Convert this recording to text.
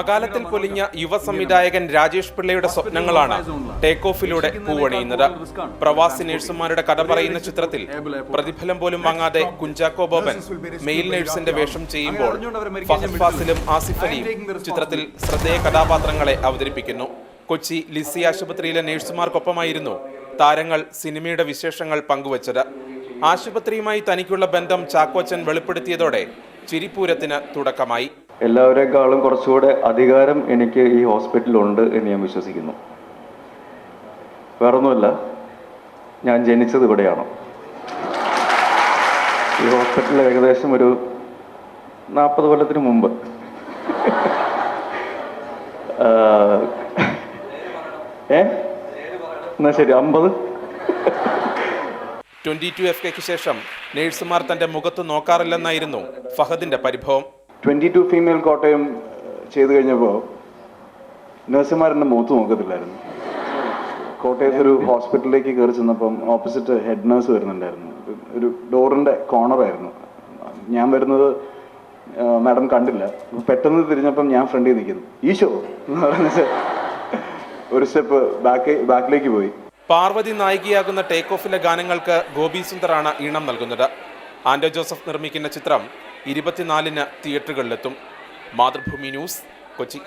അകാലത്തിൽ പൊലിഞ്ഞ യുവ സംവിധായകൻ രാജേഷ് പിള്ളയുടെ സ്വപ്നങ്ങളാണ് ടേക്ക് ഓഫിലൂടെ പൂവണിയുന്നത് പ്രവാസി നഴ്സുമാരുടെ കഥ പറയുന്ന ചിത്രത്തിൽ പ്രതിഫലം പോലും വാങ്ങാതെ കുഞ്ചാക്കോ ബോബൻ മെയിൽ നഴ്സിന്റെ വേഷം ചെയ്യുമ്പോൾ ഫഹദ് ഫാസിലും ആസിഫ് അലിയും ചിത്രത്തിൽ ശ്രദ്ധേയ കഥാപാത്രങ്ങളെ അവതരിപ്പിക്കുന്നു. കൊച്ചി ലിസി ആശുപത്രിയിലെ നഴ്സുമാർക്കൊപ്പമായിരുന്നു താരങ്ങൾ സിനിമയുടെ വിശേഷങ്ങൾ പങ്കുവച്ചത്. ആശുപത്രിയുമായി തനിക്കുള്ള ബന്ധം ചാക്കോച്ചൻ വെളിപ്പെടുത്തിയതോടെ ചിരിപ്പൂരത്തിന് തുടക്കമായി. എല്ലാവരെക്കാളും കുറച്ചുകൂടെ അധികാരം എനിക്ക് ഈ ഹോസ്പിറ്റലുണ്ട് എന്ന് ഞാൻ വിശ്വസിക്കുന്നു. വേറൊന്നുമല്ല ഞാൻ ജനിച്ചത് ഇവിടെയാണ്. ഈ ഹോസ്പിറ്റലിൽ ഏകദേശം ഒരു നാൽപ്പത് കൊല്ലത്തിന് മുമ്പ്. ഏ? എന്നാ ശരി അമ്പത്? ട്വന്റി ടു എഫ് കെക്ക് ശേഷം നേഴ്സുമാർ തന്റെ മുഖത്ത് നോക്കാറില്ലെന്നായിരുന്നു ഫഹദിന്റെ പരിഭവം. ട്വന്റി ടു ഫീമെയിൽ കോട്ടയം ചെയ്ത് കഴിഞ്ഞപ്പോൾ നഴ്സുമാരെന്നെ മുഖത്ത് നോക്കത്തില്ലായിരുന്നു. കോട്ടയത്ത് ഒരു ഹോസ്പിറ്റലിലേക്ക് കയറി ചെന്നപ്പം ഓപ്പോസിറ്റ് ഹെഡ് നഴ്സ് വരുന്നുണ്ടായിരുന്നു. ഒരു ഡോറിന്റെ കോർണറായിരുന്നു ഞാൻ വരുന്നത് മാഡം കണ്ടില്ല. പെട്ടെന്ന് തിരിഞ്ഞപ്പം ഞാൻ ഫ്രണ്ടിൽ നിൽക്കുന്നു. ഈശോ എന്ന് പറഞ്ഞിട്ട് ഒരു സ്റ്റെപ്പ് ബാക്ക് ബാക്കിലേക്ക് പോയി. പാർവതി നായികയാകുന്ന ടേക്ക് ഓഫിലെ ഗാനങ്ങൾക്ക് ഗോപി സുന്ദറാണ് ഈണം നൽകുന്നത്. ആൻഡോ ജോസഫ് നിർമ്മിക്കുന്ന ചിത്രം ഇരുപത്തിനാലിന് തിയേറ്ററുകളിലെത്തും. മാതൃഭൂമി ന്യൂസ് കൊച്ചി.